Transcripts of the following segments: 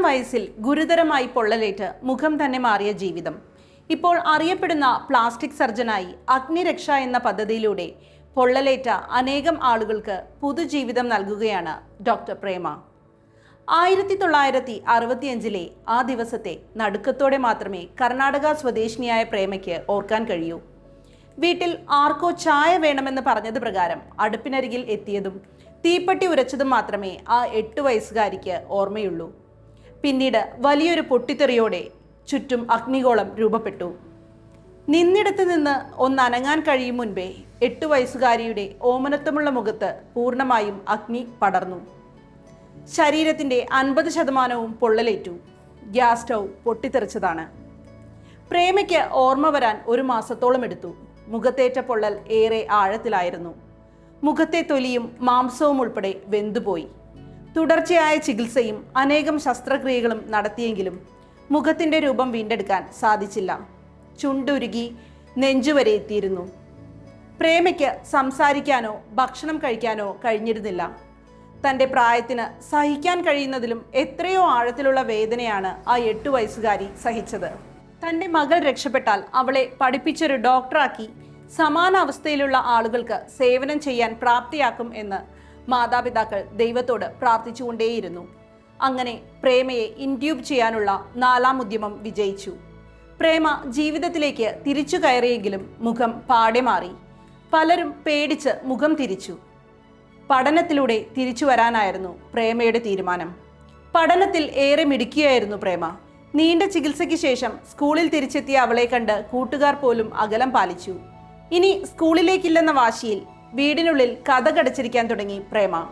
പതിനെട്ടാം വയസ്സിൽ ഗുരുതരമായി പൊള്ളലേറ്റ് മുഖം തന്നെ മാറിയ ജീവിതം. ഇപ്പോൾ അറിയപ്പെടുന്ന പ്ലാസ്റ്റിക് സർജനായി അഗ്നിരക്ഷ എന്ന പദ്ധതിയിലൂടെ പൊള്ളലേറ്റ അനേകം ആളുകൾക്ക് പുതുജീവിതം നൽകുകയാണ് ഡോക്ടർ പ്രേമ. ആയിരത്തി തൊള്ളായിരത്തി അറുപത്തിയഞ്ചിലെ ആ ദിവസത്തെ നടുക്കത്തോടെ മാത്രമേ കർണാടക സ്വദേശിനിയായ പ്രേമയ്ക്ക് ഓർക്കാൻ കഴിയൂ. വീട്ടിൽ ആർക്കോ ചായ വേണമെന്ന് പറഞ്ഞത് പ്രകാരം അടുപ്പിനരികിൽ എത്തിയതും തീപ്പെട്ടി ഉരച്ചതും മാത്രമേ ആ എട്ട് വയസ്സുകാരിക്ക് ഓർമ്മയുള്ളൂ. പിന്നീട് വലിയൊരു പൊട്ടിത്തെറിയോടെ ചുറ്റും അഗ്നിഗോളം രൂപപ്പെട്ടു. നിന്നിടത്ത് നിന്ന് ഒന്നനങ്ങാൻ കഴിയും മുൻപേ എട്ടു വയസ്സുകാരിയുടെ ഓമനത്വമുള്ള മുഖത്ത് പൂർണമായും അഗ്നി പടർന്നു. ശരീരത്തിന്റെ അൻപത് ശതമാനവും പൊള്ളലേറ്റു. Gas stove പൊട്ടിത്തെറിച്ചതാണ്. പ്രേമയ്ക്ക് ഓർമ്മ വരാൻ ഒരു മാസത്തോളം എടുത്തു. മുഖത്തേറ്റ പൊള്ളൽ ഏറെ ആഴത്തിലായിരുന്നു. മുഖത്തെ തൊലിയും മാംസവും ഉൾപ്പെടെ വെന്തുപോയി. തുടർച്ചയായ ചികിത്സയും അനേകം ശസ്ത്രക്രിയകളും നടത്തിയെങ്കിലും മുഖത്തിന്റെ രൂപം വീണ്ടെടുക്കാൻ സാധിച്ചില്ല. ചുണ്ടുരുകി നെഞ്ചുവരെ എത്തിയിരുന്നു. പ്രേമയ്ക്ക് സംസാരിക്കാനോ ഭക്ഷണം കഴിക്കാനോ കഴിഞ്ഞിരുന്നില്ല. തന്റെ പ്രായത്തിന് സഹിക്കാൻ കഴിയുന്നതിലും എത്രയോ ആഴത്തിലുള്ള വേദനയാണ് ആ എട്ടു വയസ്സുകാരി സഹിച്ചത്. തന്റെ മകൾ രക്ഷപ്പെട്ടാൽ അവളെ പഠിപ്പിച്ചൊരു ഡോക്ടറാക്കി സമാന അവസ്ഥയിലുള്ള ആളുകൾക്ക് സേവനം ചെയ്യാൻ പ്രാപ്തിയാക്കും എന്ന് മാതാപിതാക്കൾ ദൈവത്തോട് പ്രാർത്ഥിച്ചുകൊണ്ടേയിരുന്നു. അങ്ങനെ പ്രേമയെ ഇൻഡ്യൂബ് ചെയ്യാനുള്ള നാലാം ഉദ്യമം വിജയിച്ചു. പ്രേമ ജീവിതത്തിലേക്ക് തിരിച്ചു കയറിയെങ്കിലും മുഖം പാടെ മാറി. പലരും പേടിച്ച് മുഖം തിരിച്ചു. പഠനത്തിലൂടെ തിരിച്ചു വരാനായിരുന്നു പ്രേമയുടെ തീരുമാനം. പഠനത്തിൽ ഏറെ മിടുക്കിയായിരുന്നു പ്രേമ. നീണ്ട ചികിത്സയ്ക്ക് ശേഷം സ്കൂളിൽ തിരിച്ചെത്തിയ അവളെ കണ്ട് കൂട്ടുകാർ പോലും അകലം പാലിച്ചു. ഇനി സ്കൂളിലേക്കില്ലെന്ന വാശിയിൽ വീടിനുള്ളിൽ കഥ കടച്ചിരിക്കാൻ തുടങ്ങി പ്രേമ.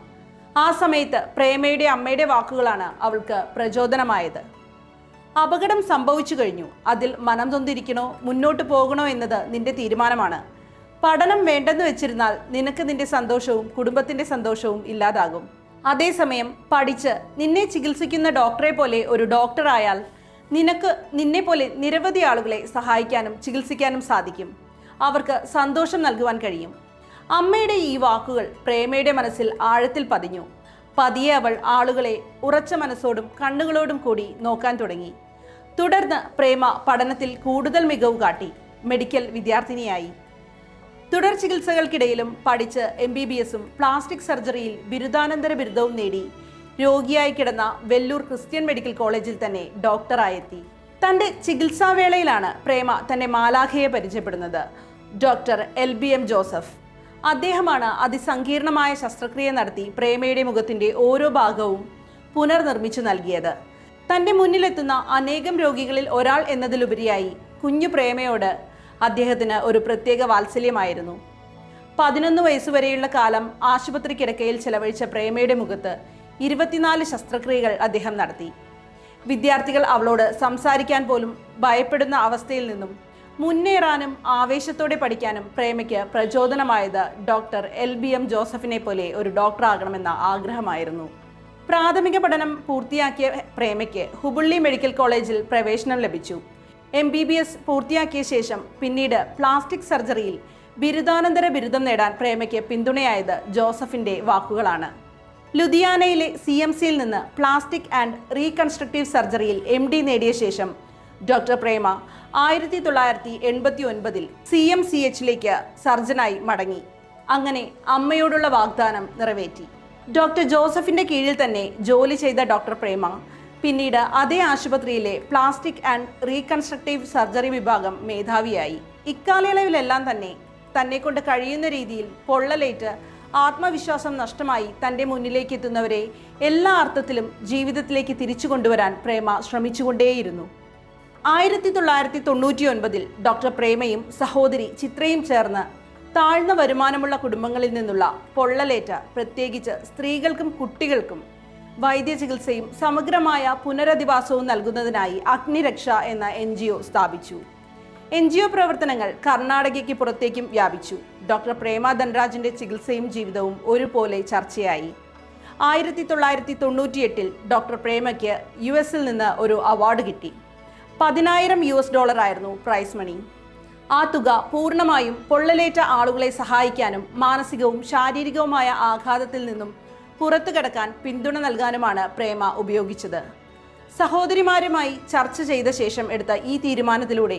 ആ സമയത്ത് പ്രേമയുടെ അമ്മയുടെ വാക്കുകളാണ് അവൾക്ക് പ്രചോദനമായത്. അപകടം സംഭവിച്ചു കഴിഞ്ഞു. അതിൽ മനം തൊന്നിരിക്കണോ മുന്നോട്ട് പോകണോ എന്നത് നിന്റെ തീരുമാനമാണ്. പഠനം വേണ്ടെന്ന് വെച്ചിരുന്നാൽ നിനക്ക് നിന്റെ സന്തോഷവും കുടുംബത്തിന്റെ സന്തോഷവും ഇല്ലാതാകും. അതേസമയം പഠിച്ച് നിന്നെ ചികിത്സിക്കുന്ന ഡോക്ടറെ പോലെ ഒരു ഡോക്ടറായാൽ നിനക്ക് നിന്നെ പോലെ നിരവധി ആളുകളെ സഹായിക്കാനും ചികിത്സിക്കാനും സാധിക്കും. അവർക്ക് സന്തോഷം നൽകുവാൻ കഴിയും. അമ്മയുടെ ഈ വാക്കുകൾ പ്രേമയുടെ മനസ്സിൽ ആഴത്തിൽ പതിഞ്ഞു. പതിയെ അവൾ ആളുകളെ ഉറച്ച മനസ്സോടും കണ്ണുകളോടും കൂടി നോക്കാൻ തുടങ്ങി. തുടർന്ന് പ്രേമ പഠനത്തിൽ കൂടുതൽ മികവ് കാട്ടി. മെഡിക്കൽ വിദ്യാർത്ഥിനിയായി. തുടർ ചികിത്സകൾക്കിടയിലും പഠിച്ച് എം ബി ബി എസും പ്ലാസ്റ്റിക് സർജറിയിൽ ബിരുദാനന്തര ബിരുദവും നേടി. രോഗിയായി കിടന്ന വെല്ലൂർ ക്രിസ്ത്യൻ മെഡിക്കൽ കോളേജിൽ തന്നെ ഡോക്ടറായെത്തി. തന്റെ ചികിത്സാവേളയിലാണ് പ്രേമ തന്റെ മാലാഖയെ പരിചയപ്പെടുന്നത്. Doctor L B M Joseph. അദ്ദേഹമാണ് അതിസങ്കീർണമായ ശസ്ത്രക്രിയ നടത്തി പ്രേമയുടെ മുഖത്തിന്റെ ഓരോ ഭാഗവും പുനർനിർമ്മിച്ചു നൽകിയത്. തന്റെ മുന്നിലെത്തുന്ന അനേകം രോഗികളിൽ ഒരാൾ എന്നതിലുപരിയായി കുഞ്ഞു പ്രേമയോട് അദ്ദേഹത്തിന് ഒരു പ്രത്യേക വാത്സല്യമായിരുന്നു. പതിനൊന്ന് വയസ്സുവരെയുള്ള കാലം ആശുപത്രി കിടക്കയിൽ ചെലവഴിച്ച പ്രേമയുടെ മുഖത്ത് ഇരുപത്തിനാല് ശസ്ത്രക്രിയകൾ അദ്ദേഹം നടത്തി. വിദ്യാർത്ഥികൾ അവളോട് സംസാരിക്കാൻ പോലും ഭയപ്പെടുന്ന അവസ്ഥയിൽ നിന്നും മുന്നേറാനും ആവേശത്തോടെ പഠിക്കാനും പ്രേമയ്ക്ക് പ്രചോദനമായത് ഡോക്ടർ എൽ ബി എം ജോസഫിനെ പോലെ ഒരു ഡോക്ടറാകണമെന്ന ആഗ്രഹമായിരുന്നു. പ്രാഥമിക പഠനം പൂർത്തിയാക്കിയ പ്രേമയ്ക്ക് ഹുബുള്ളി മെഡിക്കൽ കോളേജിൽ പ്രവേശനം ലഭിച്ചു. എം ബി ബി എസ് പൂർത്തിയാക്കിയ ശേഷം പിന്നീട് പ്ലാസ്റ്റിക് സർജറിയിൽ ബിരുദാനന്തര ബിരുദം നേടാൻ പ്രേമയ്ക്ക് പിന്തുണയായത് ജോസഫിന്റെ വാക്കുകളാണ്. ലുധിയാനയിലെ സി എം സിയിൽ നിന്ന് പ്ലാസ്റ്റിക് ആൻഡ് റീകൺസ്ട്രക്റ്റീവ് സർജറിയിൽ എം ഡി നേടിയ ശേഷം ഡോക്ടർ പ്രേമ ആയിരത്തി തൊള്ളായിരത്തി എൺപത്തി ഒൻപതിൽ സി എം സി എച്ചിലേക്ക് സർജനായി മടങ്ങി. അങ്ങനെ അമ്മയോടുള്ള വാഗ്ദാനം നിറവേറ്റി. ഡോക്ടർ ജോസഫിന്റെ കീഴിൽ തന്നെ ജോലി ചെയ്ത ഡോക്ടർ പ്രേമ പിന്നീട് അതേ ആശുപത്രിയിലെ പ്ലാസ്റ്റിക് ആൻഡ് റീകൺസ്ട്രക്റ്റീവ് സർജറി വിഭാഗം മേധാവിയായി. ഇക്കാലയളവിലെല്ലാം തന്നെ തന്നെ കൊണ്ട് കഴിയുന്ന രീതിയിൽ പൊള്ളലേറ്റ് ആത്മവിശ്വാസം നഷ്ടമായി തന്റെ മുന്നിലേക്ക് എത്തുന്നവരെ എല്ലാ അർത്ഥത്തിലും ജീവിതത്തിലേക്ക് തിരിച്ചു കൊണ്ടുവരാൻ പ്രേമ ശ്രമിച്ചുകൊണ്ടേയിരുന്നു. ആയിരത്തി തൊള്ളായിരത്തി തൊണ്ണൂറ്റി ഒൻപതിൽ ഡോക്ടർ പ്രേമയും സഹോദരി ചിത്രയും ചേർന്ന് താഴ്ന്ന വരുമാനമുള്ള കുടുംബങ്ങളിൽ നിന്നുള്ള പൊള്ളലേറ്റ പ്രത്യേകിച്ച് സ്ത്രീകൾക്കും കുട്ടികൾക്കും വൈദ്യചികിത്സയും സമഗ്രമായ പുനരധിവാസവും നൽകുന്നതിനായി അഗ്നിരക്ഷ എന്ന എൻ സ്ഥാപിച്ചു. എൻ ജി ഒ പ്രവർത്തനങ്ങൾ കർണാടകയ്ക്ക് പുറത്തേക്കും വ്യാപിച്ചു. ഡോക്ടർ പ്രേമ ധനരാജിന്റെ ചികിത്സയും ജീവിതവും ഒരുപോലെ ചർച്ചയായി. ആയിരത്തി തൊള്ളായിരത്തി തൊണ്ണൂറ്റിയെട്ടിൽ ഡോക്ടർ പ്രേമയ്ക്ക് യു എസിൽ നിന്ന് ഒരു അവാർഡ് കിട്ടി. പതിനായിരം യു എസ് ഡോളർ ആയിരുന്നു പ്രൈസ് മണി. ആ തുക പൂർണമായും പൊള്ളലേറ്റ ആളുകളെ സഹായിക്കാനും മാനസികവും ശാരീരികവുമായ ആഘാതത്തിൽ നിന്നും പുറത്തു കടക്കാൻ പിന്തുണ നൽകാനുമാണ് പ്രേമ ഉപയോഗിച്ചത്. സഹോദരിമാരുമായി ചർച്ച ചെയ്ത ശേഷം എടുത്ത ഈ തീരുമാനത്തിലൂടെ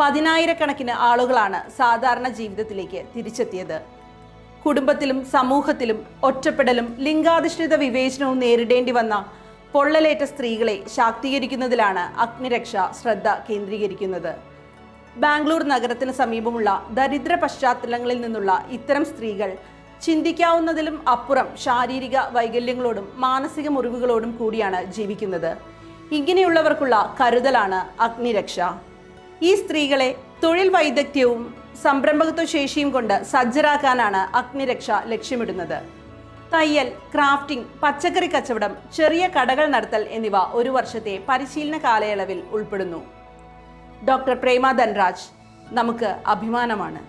പതിനായിരക്കണക്കിന് ആളുകളാണ് സാധാരണ ജീവിതത്തിലേക്ക് തിരിച്ചെത്തിയത്. കുടുംബത്തിലും സമൂഹത്തിലും ഒറ്റപ്പെടലും ലിംഗാധിഷ്ഠിത വിവേചനവും നേരിടേണ്ടി വന്ന പൊള്ളലേറ്റ സ്ത്രീകളെ ശാക്തീകരിക്കുന്നതിലാണ് അഗ്നിരക്ഷ ശ്രദ്ധ കേന്ദ്രീകരിക്കുന്നത്. ബാംഗ്ലൂർ നഗരത്തിന് സമീപമുള്ള ദരിദ്ര പശ്ചാത്തലങ്ങളിൽ നിന്നുള്ള ഇത്തരം സ്ത്രീകൾ ചിന്തിക്കാവുന്നതിലും അപ്പുറം ശാരീരിക വൈകല്യങ്ങളോടും മാനസിക മുറിവുകളോടും കൂടിയാണ് ജീവിക്കുന്നത്. ഇങ്ങനെയുള്ളവർക്കുള്ള കരുതലാണ് അഗ്നിരക്ഷ. ഈ സ്ത്രീകളെ തൊഴിൽ വൈദഗ്ധ്യവും സംരംഭകത്വ ശേഷിയും കൊണ്ട് സജ്ജരാക്കാനാണ് അഗ്നിരക്ഷ ലക്ഷ്യമിടുന്നത്. തയ്യൽ ക്രാഫ്റ്റിംഗ് പച്ചക്കറി കച്ചവടം ചെറിയ കടകൾ നടത്തൽ എന്നിവ ഒരു വർഷത്തെ പരിശീലന കാലയളവിൽ ഉൾപ്പെടുന്നു. ഡോക്ടർ പ്രേമ ധൻരാജ് നമുക്ക് അഭിമാനമാണ്.